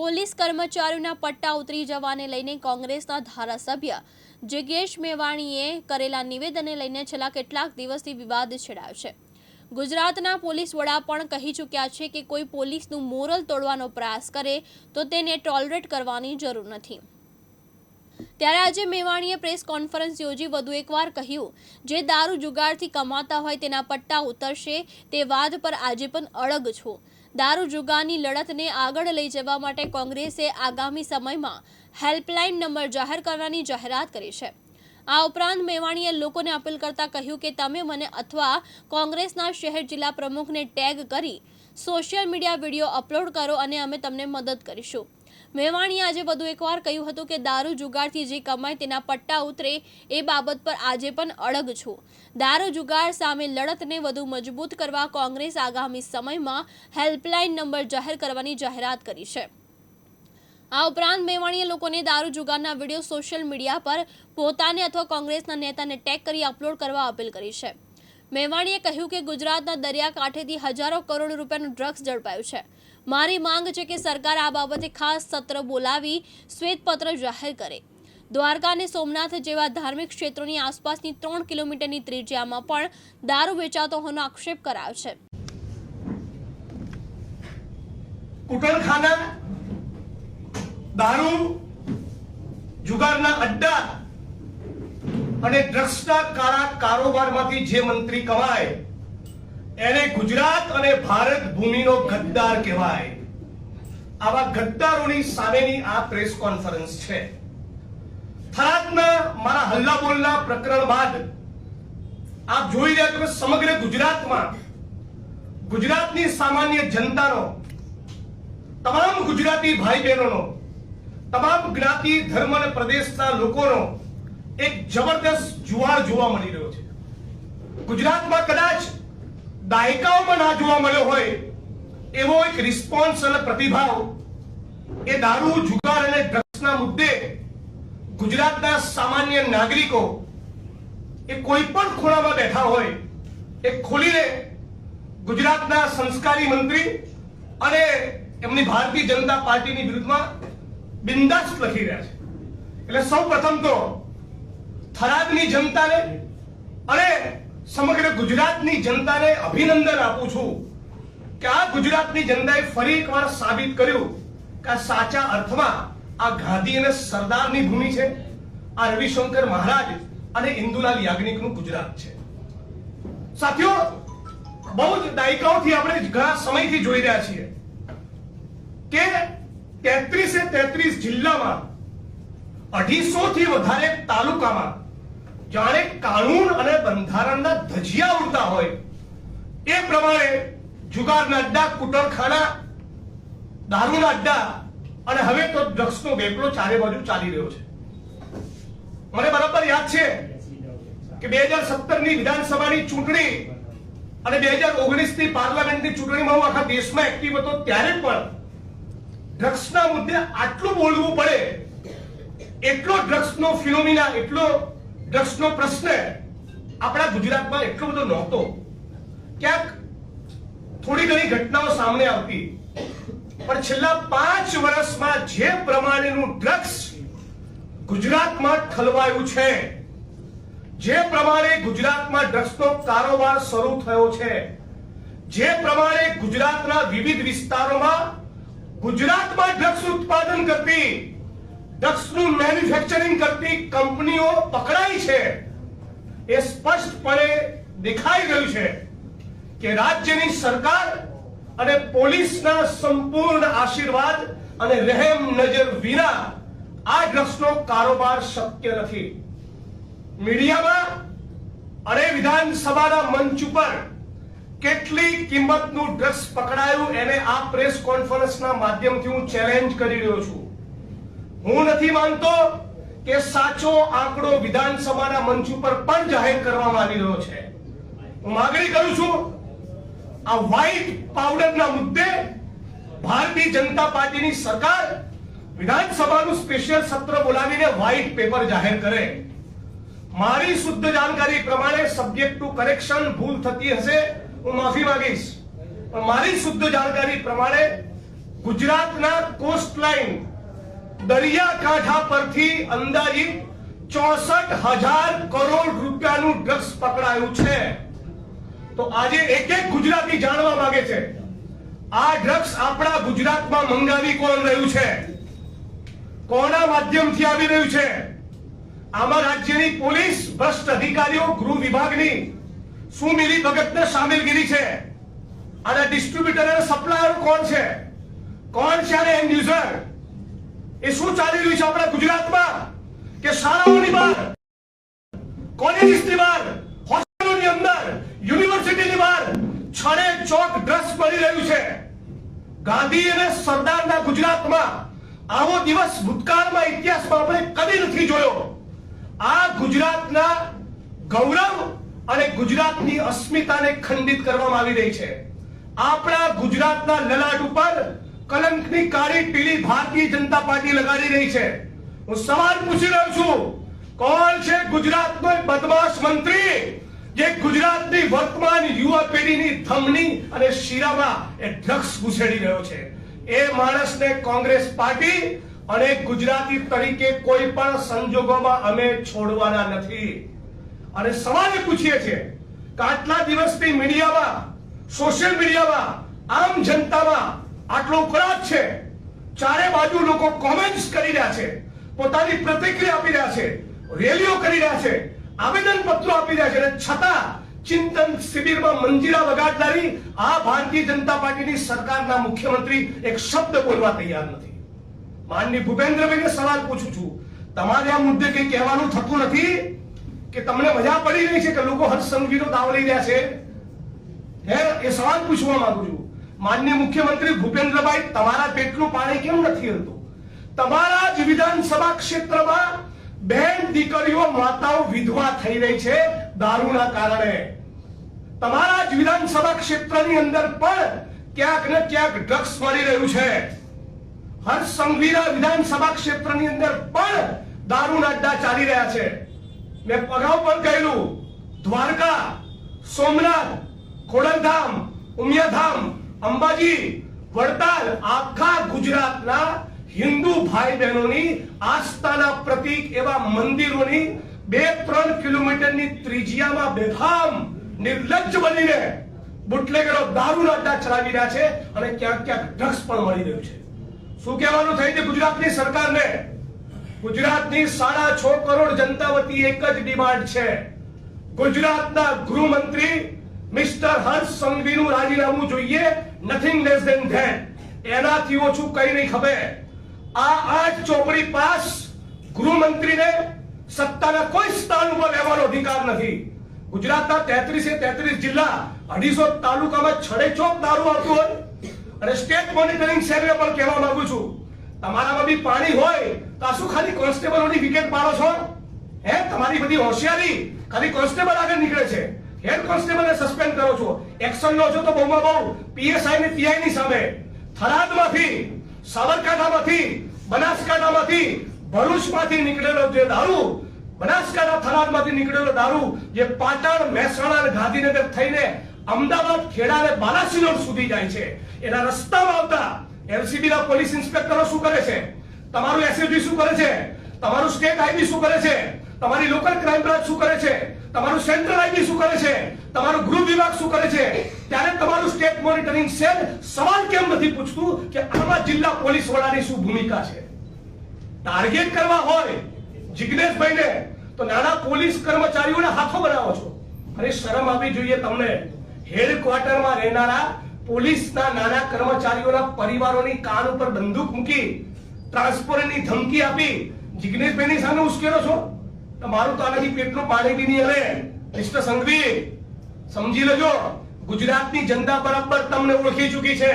Police કર્મચારીઓના પટ્ટા ઉતરી જવાને લઈને કોંગ્રેસના ધારાસભ્ય જિજ્ઞેશ મેવાણીએ કરેલા નિવેદનને લઈને છેલ્લા કેટલાક દિવસથી વિવાદ છેડાયો છે. ગુજરાતના પોલીસ વડા પણ કહી ચૂક્યા છે કે કોઈ પોલીસનું મોરલ તોડવાનો પ્રયાસ કરે તો તેને ટોલરેટ કરવાની જરૂર નથી. ત્યારે આજે મેવાણીએ પ્રેસ કોન્ફરન્સ યોજી વધુ એકવાર કહ્યું, જે દારૂ જુગારથી કમાતા હોય તેના પટ્ટા ઉતરશે, તે વાદ પર આજે પણ અળગ છું. દારૂ જુગારની લડતને આગળ લઈ જવા માટે કોંગ્રેસે આગામી સમયમાં હેલ્પલાઇન નંબર જાહેર કરવાની જાહેરાત કરી છે. આ ઉપરાંત મેવાણીએ લોકોને અપીલ કરતા કહ્યું કે તમે મને અથવા કોંગ્રેસના શહેર જિલ્લા પ્રમુખને ટેગ કરી સોશિયલ મીડિયા વીડિયો અપલોડ કરો અને અમે તમને મદદ કરીશું. મેવાણીએ આજે વધુ એકવાર કહ્યું હતું કે દારૂ જુગારથી જે કમાય તેના પટ્ટા ઉતરે એ બાબત પર આજે પણ અડગ છું. દારૂ જુગાર સામે લડતને વધુ મજબૂત કરવા કોંગ્રેસ આગામી સમયમાં હેલ્પલાઇન નંબર જાહેર કરવાની જાહેરાત કરી છે. આ ઉપરાંત મેવાણીએ લોકોને દારૂ જુગારના વીડિયો સોશિયલ મીડિયા પર પોતાને અથવા કોંગ્રેસના નેતાને ટેગ કરી અપલોડ કરવા અપીલ કરી છે. મેવાણીએ કહ્યું કે ગુજરાતના દરિયાકાંઠેથી હજારો કરોડ રૂપિયાનું ડ્રગ્સ ઝડપાયું છે. મારી માંગ છે કે સરકાર આ બાબતે ખાસ સત્ર બોલાવી શ્વેતપત્ર જાહેર કરે. દ્વારકા અને સોમનાથ જેવા ધાર્મિક ક્ષેત્રોની આસપાસની ત્રણ કિલોમીટરની ત્રિજ્યામાં પણ દારૂ વેચાતો હોવાનો આક્ષેપ કરાયો છે. દારૂ, જુગારના અડ્ડા અને ડ્રગ્સના કારોબારમાંથી જે મંત્રી કમાય એને ગુજરાત અને ભારત ભૂમિનો ગદ્દાર કહેવાય. આવા ગદ્દારોની સામેની આ પ્રેસ કોન્ફરન્સ છે. થરાદના મારા હલ્લા બોલના પ્રકરણ બાદ આપ જોઈ રહ્યા તમે સમગ્ર ગુજરાતમાં ગુજરાતની સામાન્ય જનતાનો, તમામ ગુજરાતી ભાઈ બહેનોનો તમામ જ્ઞાતિ, ધર્મ અને પ્રદેશના લોકોનો એક જબરદસ્ત જુવાળ જોવા મળી રહ્યો છે. ગુજરાતમાં કદાચ દાયકાઓમાં ના જોવા મળ્યો હોય, એવો એક રિસ્પોન્સ અને પ્રતિભાવ એ દારૂ, જુગાર અને ડ્રગ્સના મુદ્દે ગુજરાતના સામાન્ય નાગરિકો એ કોઈ પણ ખૂણામાં બેઠા હોય, એ ખોલીને ગુજરાતના સંસ્કારી મંત્રી અને એમની ભારતીય જનતા પાર્ટીની વિરુદ્ધમાં બિંદાસ લખી રહ્યા છે. એટલે સૌ પ્રથમ તો થરાદની જનતાને અને સમગ્ર ગુજરાતની જનતાને અભિનંદન આપું છું કે આ ગુજરાતની જનતાએ ફરી એકવાર સાબિત કર્યું કે સાચા અર્થમાં આ ગાંધી અને સરદારની ભૂમિ છે. આ રવિશંકર મહારાજ અને ઇન્દુલાલ યાજ્ઞિકનું ગુજરાત છે. સાથીઓ, બહુ જ દાયકાઓથી આપણે ઘણા સમયથી જોઈ રહ્યા છીએ કે તેત્રીસે તેત્રીસ જિલ્લામાં અઢીસો થી વધારે તાલુકામાં જાણે કાનૂન અને બંધારણના ધજિયા ઉડતા હોય. એ પ્રમાણે જુગારના અડ્ડા, કુટરખાના, દારૂના અડ્ડા અને હવે તો ડ્રગ્સનો વેપલો ચારે બાજુ ચાલી રહ્યો છે. મને બરાબર યાદ છે કે બે હજાર સત્તરની વિધાનસભાની ચૂંટણી અને બે હજાર ઓગણીસની પાર્લામેન્ટની ચૂંટણીમાં હું આખા દેશમાં એક્ટિવ હતો ત્યારે પણ ડ્રગ્સના મુદ્દે આટલું બોલવું પડે. એટલો ડ્રગ્સનો ફિનોમિના, એટલો ડ્રગ્સનો પ્રશ્ન. આપણા ગુજરાતમાં એટલો બધો નહોતો. ક્યાંક થોડી ઘણી ઘટનાઓ સામે આવતી. પણ છેલ્લા પાંચ વર્ષમાં જે પ્રમાણેનું ડ્રગ્સ ગુજરાતમાં ઠલવાયું છે, જે પ્રમાણે ગુજરાતમાં ડ્રગ્સનો કારોબાર શરૂ થયો છે, જે પ્રમાણે ગુજરાતના વિવિધ વિસ્તારોમાં ગુજરાતમાં ડ્રગ્સ ઉત્પાદન કરતી ડ્રગ્સનું મેન્યુફેક્ચરિંગ કરતી કંપનીઓ પકડાઈ છે. એ સ્પષ્ટપણે દેખાઈ રહ્યું છે કે રાજ્યની સરકાર અને પોલીસના સંપૂર્ણ આશીર્વાદ અને રહેમ નજર વિના આ ડ્રગ્સનો કારોબાર શક્ય નથી. મીડિયામાં અને વિધાનસભાના મંચ ઉપર કેટલી કિંમતનું ડ્રગ્સ પકડાયું એને આ પ્રેસ કોન્ફરન્સના માધ્યમથી હું ચેલેન્જ કરી રહ્યો છું. હું નથી માનતો કે સાચો આંકડો વિધાનસભાના મંચ ઉપર પણ જાહેર કરવામાં આવી રહ્યો છે. હું માગણી કરું છું, આ વ્હાઇટ પાવડરના મુદ્દે ભારતીય જનતા પાર્ટીની સરકાર વિધાનસભાનું સ્પેશિયલ સત્ર બોલાવીને વ્હાઇટ પેપર જાહેર કરે. મારી શુદ્ધ જાણકારી પ્રમાણે સબ્જેક્ટ ટુ કરેક્શન ભૂલ થતી હશે, હું માફી માંગીશ. પણ મારી શુદ્ધ જાણકારી પ્રમાણે ગુજરાતના કોસ્ટ લાઇન દરિયાકાંઠા પરથી અંદાજિત ચોસઠ હજાર કરોડ રૂપિયાનું ડ્રગ્સ પકડાયું છે. તો આજે એક એક ગુજરાતી જાણવા માંગે છે, આ ડ્રગ્સ આપણા ગુજરાતમાં મંગાવી કોણ રહ્યું છે? કોના માધ્યમથી આવી રહ્યું છે? આમાં રાજ્યની પોલીસ, ભ્રષ્ટ અધિકારીઓ, ગૃહ વિભાગની શું મિલી ભગતને સામેલગીરી છે? અને ડિસ્ટ્રીબ્યુટર અને સપ્લાયર કોણ છે? કોણ છે એન્ડ યુઝર એ શું ચાલી રહ્યું છે આપણા ગુજરાતમાં? કે શાળાઓની બહાર કોલેજીસની બહાર હોસ્પિટલોની અંદર, યુનિવર્સિટીની બહાર છડે ચોક ડ્રગ્સ પડી રહ્યું છે. ગાંધી અને સરદારના ગુજરાતમાં આવો દિવસ ભૂતકાળમાં ઇતિહાસમાં આપણે કદી નથી જોયો. આ ગુજરાતના ગૌરવ અને ગુજરાતની અસ્મિતાને ખંડિત કરવામાં આવી રહી છે. આપણા ગુજરાતના લલાટ ઉપર કલંકની કાળી પીળી ભારતીય જનતા પાર્ટી લગાડી રહી છે. હું સવાલ પૂછી રહ્યો છું, કોણ છે ગુજરાતનો બદમાશ મંત્રી જે ગુજરાતની વર્તમાન યુવા પેઢીની ધમની અને શીરામાં એ ડ્રગ્સ ઘુસેડી રહ્યો છે? એ માણસને કોંગ્રેસ પાર્ટી અને ગુજરાતી તરીકે કોઈ પણ સંજોગોમાં અમે છોડવાના નથી. અને સવાલ પૂછીએ છીએ કે આટલા દિવસથી મીડિયામાં, સોશિયલ મીડિયામાં, આમ જનતામાં આટલો ઉકળાટ છે. ચારે બાજુ લોકો કોમેન્ટ્સ કરી રહ્યા છે. પોતાની પ્રતિક્રિયા આપી રહ્યા છે. રેલીઓ કરી રહ્યા છે. આવેદન પત્રો આપી રહ્યા છે. અને છતાં ચિંતન શિબિરમાં મંજીરા વગાડનારી આ ભારતીય જનતા પાર્ટીની સરકારના મુખ્યમંત્રી એક શબ્દ બોલવા તૈયાર નથી. માનની ભૂપેન્દ્રભાઈને સવાલ પૂછું છું. તમારે આ મુદ્દે કંઈ કહેવાનું થતું નથી? કે તમને મજા પડી રહી છે કે લોકો હર્ષ સંઘવીનો દાવ લઈ રહ્યા છે? હે, એ સવાલ પૂછવા માંગુ છું. માનનીય મુખ્યમંત્રી ભૂપેન્દ્રભાઈ, તમારા પેટનું પાણી કેમ નથી હતું તમારા જ વિધાનસભા ક્ષેત્રમાં બહેન દીકરીઓ માતાઓ વિધવા થઈ રહી છે દારૂના કારણે. તમારા જ વિધાનસભા ક્ષેત્રની અંદર પણ ક્યાંક ને ક્યાંક ડ્રગ્સ મળી રહ્યું છે. હર સંઘવીના વિધાનસભા ક્ષેત્રની અંદર પણ દારૂના અડ્ડા ચાલી રહ્યા છે. મેં અગાઉ પણ કહેલું દ્વારકા, સોમનાથ, ખોડલધામ, ઉમિયાધામ અંબાજી, વડતાલ, આખા ગુજરાતના હિન્દુ ભાઈ બહેનોની આસ્થાના પ્રતીક એવા મંદિરોની બે ત્રણ કિલોમીટરની ત્રિજ્યામાં બેફામ નિર્લજ્જ બનીને બુટલેગરો દારૂના અડ્ડા ચલાવી રહ્યા છે અને ક્યાંક ક્યાંક ડ્રગ્સ પણ મળી રહ્યું છે. શું કહેવાનું થઈ છે ગુજરાતની સરકારને? ગુજરાતની સાડા છ કરોડ જનતા વતી એક જ ડિમાન્ડ છે. ગુજરાતના ગૃહમંત્રી મિસ્ટર હર્ષ સંઘવીનું રાજીનામું જોઈએ નથિંગ લેસ ધેન ધેટ એનાથી ઓછું કઈ નહીં ખબર આ આજ ચોપડી પાસ ગૃહમંત્રીને સત્તાના કોઈ સ્થાન ઉપર લેવાનો અધિકાર નથી. ગુજરાતના તેત્રીસે તેત્રીસ જિલ્લા અઢીસો તાલુકામાં છડે ચોક દારૂ આવતું હોય. અને સ્ટેટ મોનિટરિંગ સેલને પણ કહેવા માંગુ છું. તમારામાં બી પાણી હોય, તો આ શું ખાલી કોન્સ્ટેબલોની વિકેટ પાડો છો? હે, તમારી બધી હોશિયારી ખાલી કોન્સ્ટેબલ આગળ નીકળે છે. હેડ કોન્સ્ટેબલને સસ્પેન્ડ કરો છો. એક્શન લો છો તો બહુમાં બહુ. પીએસઆઈ ને પીઆઈ ની સામે. થરાદમાંથી, સાબરકાંઠામાંથી, બનાસકાંઠામાંથી ભરૂચમાંથી નીકળેલો જે દારૂ, બનાસકાંઠા થરાદમાંથી નીકળેલો દારૂ, જે પાટણ, મહેસાણા અને ગાંધીનગર થઈને અમદાવાદ, ખેડા અને બાલાસિનોર સુધી જાય છે. એના રસ્તામાં આવતા એલસીબી ના પોલીસ ઇન્સ્પેક્ટરો શું કરે છે? તમારું એસએસબી શું કરે છે? તમારું સ્ટેટ આઈબી શું કરે છે? તમારી લોકલ ક્રાઇમ બ્રાન્ચ શું કરે છે? તમારું સેન્ટ્રલ આઈબી શું કરે છે? તમારું ગૃહ વિભાગ શું કરે છે? ત્યારે તમારું સ્ટેટ મોનિટરિંગ સેલ સવાલ કેમ નથી પૂછતું કે આમાં જિલ્લા પોલીસ વડાની શું ભૂમિકા છે? ટાર્ગેટ કરવા હોય જિગ્નેશભાઈને, તો નાના પોલીસ કર્મચારીઓને હાથો બનાવો છો. અરે શરમ આવી જોઈએ તમને. હેડક્વાર્ટરમાં રહેનારા પોલીસના નાના કર્મચારીઓના પરિવારોની કાન ઉપર બંદૂક મૂકી ટ્રાન્સપોરન્ટની ધમકી આપી, જિગ્નેશભાઈની સામે ઉશ્કેરો છો? તમારું તો પેટનું પાણી બી નહીં હવે મિસ્ટર સંઘવી, સમજી લેજો, ગુજરાતની જનતા બરાબર તમને ઓળખી ચૂકી છે.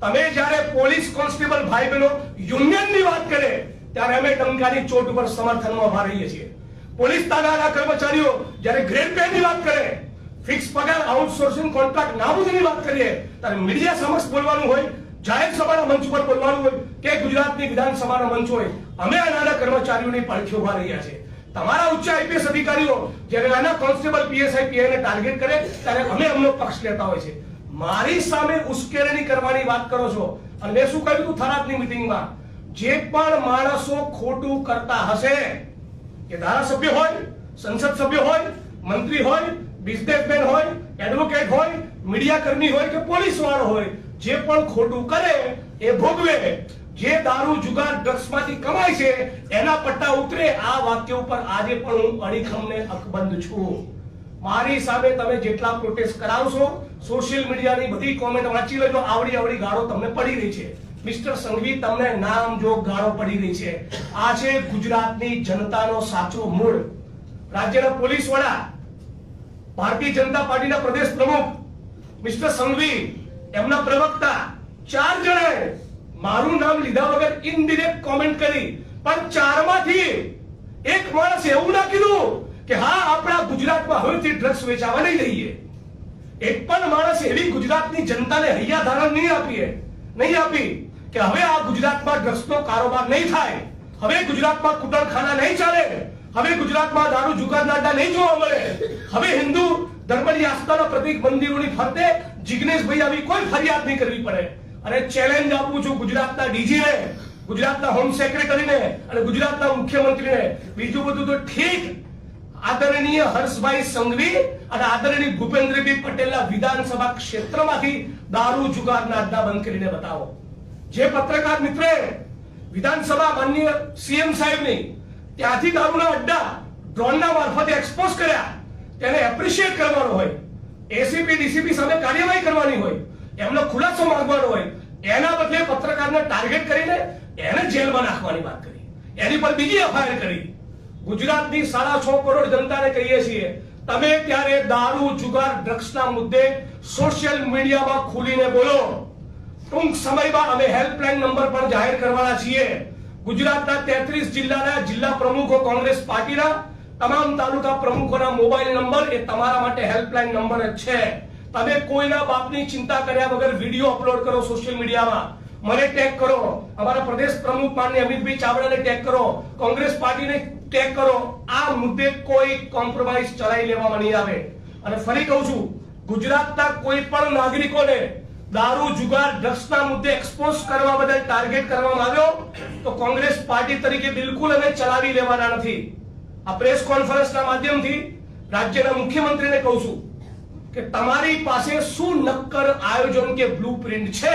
તમે જ્યારે પોલીસ કોન્સ્ટેબલ ભાઈ બહેનો યુનિયનની વાત કરે, ત્યારે અમે ટંકાની ચોટ ઉપર સમર્થનમાં ઊભા રહીએ છીએ. પોલીસ તાલાના કર્મચારીઓ જ્યારે ગ્રેડ પે ની વાત કરે, ફિક્સ પગાર, આઉટસોર્સિંગ કોન્ટ્રાક્ટ, નાબૂદીની વાત કરીએ, ત્યારે મીડિયા સમક્ષ બોલવાનું હોય, જાહેર સભાના મંચ પર બોલવાનું હોય કે ગુજરાતની વિધાનસભાના મંચ હોય, અમે આ નાના કર્મચારીઓની પડખે ઊભા રહ્યા છે તમારા ઉચ્ચ આઈપીએસ અધિકારીઓ જ્યારે આના કોન્સ્ટેબલ પીએસઆઈ પીઆઈ ને ટાર્ગેટ કરે, ત્યારે અમે અમનો પક્ષ લેતા હોય છે. મારી સામે ઉશ્કેરણી કરવાની વાત કરો છો અને મેં શું કહ્યું થરાદની મિટિંગમાં? જે પણ માણસો ખોટું કરતા હશે, કે ધારાસભ્ય હોય, સંસદ સભ્ય હોય, મંત્રી હોય બિઝનેસમેન હોય એડવોકેટ હોય, મીડિયા કર્મી હોય કે પોલીસ વાળો હોય, જે પણ ખોટું કરે એ ભોગવે. જે દારૂ જુગાર ડ્રગ્સમાંથી કમાય છે, એના પટ્ટા ઉતરે. આ વાક્ય ઉપર આજે પણ હું અડીખમને અકબંધ છું. મારી સામે તમે જેટલા પ્રોટેસ્ટ કરાવશો સોશિયલ મીડિયાની બધી કોમેન્ટ વાંચી લેજો. આવડી આવડી ગાળો તમને પડી રહી છે. મિસ્ટર સંઘવી, તમને નામ જો ગાળો પડી રહી છે. આ છે ગુજરાતની જનતાનો સાચો મૂળ. રાજ્યના પોલીસ વડા, ભારતીય જનતા પાર્ટીના પ્રદેશ પ્રમુખ, મિસ્ટર સંઘવી, એમના પ્રવક્તા, ચાર જણાએ મારું નામ લીધા વગર ઇનડિરેક્ટ કોમેન્ટ કરી. પણ ચારમાંથી એક માણસ એવું ના કીધું કે હા, આપણા ગુજરાતમાં હવેથી ડ્રગ્સ વેચાવા નહીં લઈએ એક પણ માણસ એવી ગુજરાતની જનતાને હૈયા ધારણ નહીં આપીએ, નહીં આપી કે હવે આ ગુજરાતમાં ડ્રગ્સનો કારોબાર નહીં થાય. હવે ગુજરાતમાં કુટરખાના નહીં ચાલે. હવે ગુજરાતમાં દારૂ જુગારના અડ્ડા નહીં જોવા મળે. હવે હિન્દુ ધર્મની આસ્થાના પ્રતિક મંદિરોની ફરતે જિગ્નેશભાઈ આવી કોઈ ફરિયાદ નહીં કરવી પડે. અને ચેલેન્જ આપું છું ગુજરાતના ડીજીને ગુજરાતના હોમ સેક્રેટરીને અને ગુજરાતના મુખ્યમંત્રીને. બીજું બધું તો ઠીક. આદરણીય હર્ષભાઈ સંઘવી અને આદરણીય ભૂપેન્દ્રભાઈ પટેલના વિધાનસભા ક્ષેત્રમાંથી દારૂ જુગાર અડ્ડા બંધ કરીને બતાવો. જે પત્રકાર મિત્રે વિધાનસભા માનનીય સીએમ સાહેબની ત્યાંથી દારૂના અડ્ડા ડ્રોનના મારફતે એક્સપોઝ કર્યા. તેને એપ્રિશિએટ કરવાનો હોય. એસીપી ડીસીપી સામે કાર્યવાહી કરવાની હોય. એમનો ખુલાસો માંગવાનો હોય, એના બદલે પત્રકારને ટાર્ગેટ કરીને એને જેલમાં નાખવાની વાત કરી. એની પર બીજી એફઆઈઆર કરી. ગુજરાતની સાડા છ કરોડ જનતાને કહીએ છીએ, તમે ત્યારે દારૂ, જુગાર, ડ્રગ્સના મુદ્દે સોશિયલ મીડિયામાં ખુલીને બોલો. ટૂંક સમયમાં અમે હેલ્પલાઇન નંબર પણ જાહેર કરવાના છીએ. ગુજરાતના તેત્રીસ જિલ્લાના જિલ્લા પ્રમુખો કોંગ્રેસ પાર્ટીના તમામ તાલુકા પ્રમુખોના મોબાઈલ નંબર એ તમારા માટે હેલ્પલાઇન નંબર જ છે. તમે કોઈના બાપની ચિંતા કર્યા વગર વીડિયો અપલોડ કરો સોશિયલ મીડિયામાં મને ટેગ કરો. અમારા પ્રદેશ પ્રમુખ માનની અમિતભાઈ ચાવડાને ટેગ કરો. કોંગ્રેસ પાર્ટીને ટેગ કરો. આ મુદ્દે કોઈ કોમ્પ્રોમાઇઝ ચલાવી લેવામાં નહીં આવે. અને ફરી કહું છું, ગુજરાતના કોઈ પણ નાગરિકોને દારૂ, જુગાર, ડ્રગ્સના મુદ્દે એક્સપોઝ કરવા બદલ ટાર્ગેટ કરવામાં આવ્યો, તો કોંગ્રેસ પાર્ટી તરીકે બિલકુલ અમે ચલાવી લેવાના નથી. આ પ્રેસ કોન્ફરન્સના માધ્યમથી રાજ્યના મુખ્યમંત્રીને કહું છું કે તમારી પાસે શું નક્કર આયોજન કે બ્લુપ્રિન્ટ છે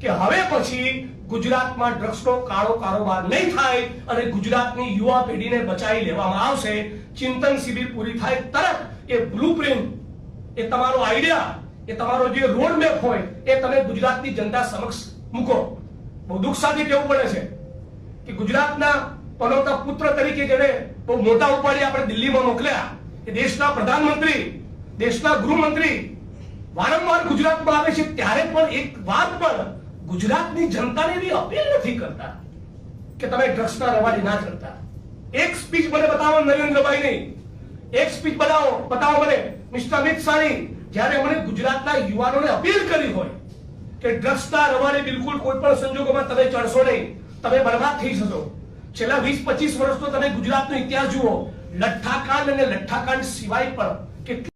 કે હવે પછી ગુજરાતમાં ડ્રગ્સનો કાળો કારોબાર નહીં થાય અને ગુજરાતની યુવા પેઢીને બચાવી લેવામાં આવશે? ચિંતન શિબિર પૂરી થાય તરત. એ બ્લુપ્રિન્ટ એ તમારો આઈડિયા એ તમારો જે રોડ મેપ હોય, એ તમે ગુજરાતની જનતા સમક્ષ મૂકો. બહુ દુઃખ સાથે કહેવું પડે છે કે ગુજરાતના પનોતા પુત્ર તરીકે જેને બહુ મોટા ઉપાડી આપણે દિલ્હીમાં મોકલ્યા, એ દેશના પ્રધાનમંત્રી દેશના ગૃહમંત્રી વારંવાર ગુજરાતમાં આવે છે, ત્યારે પણ એક વાત પણ ગુજરાતની જનતાને એવી અપીલ નથી કરતા કે તમે ડ્રગ્સના રવાજ ના કરતા. એક સ્પીચ મને બતાવો નરેન્દ્રભાઈની એક સ્પીચ બતાવો બતાવો મને. મિસ્ટર અમિત શાહની. જ્યારે મને ગુજરાતના યુવાનોને અપીલ કરી હોય કે ડ્રગ્સના રવાડે બિલકુલ કોઈ પણ સંજોગોમાં તમે ચડશો નહીં, તમે બરબાદ થઈ જશો. છેલ્લા વીસ પચીસ વર્ષનો તમે ગુજરાતનો ઇતિહાસ જુઓ. લઠ્ઠાકાંડ અને લઠ્ઠાકાંડ સિવાય પણ કેટલી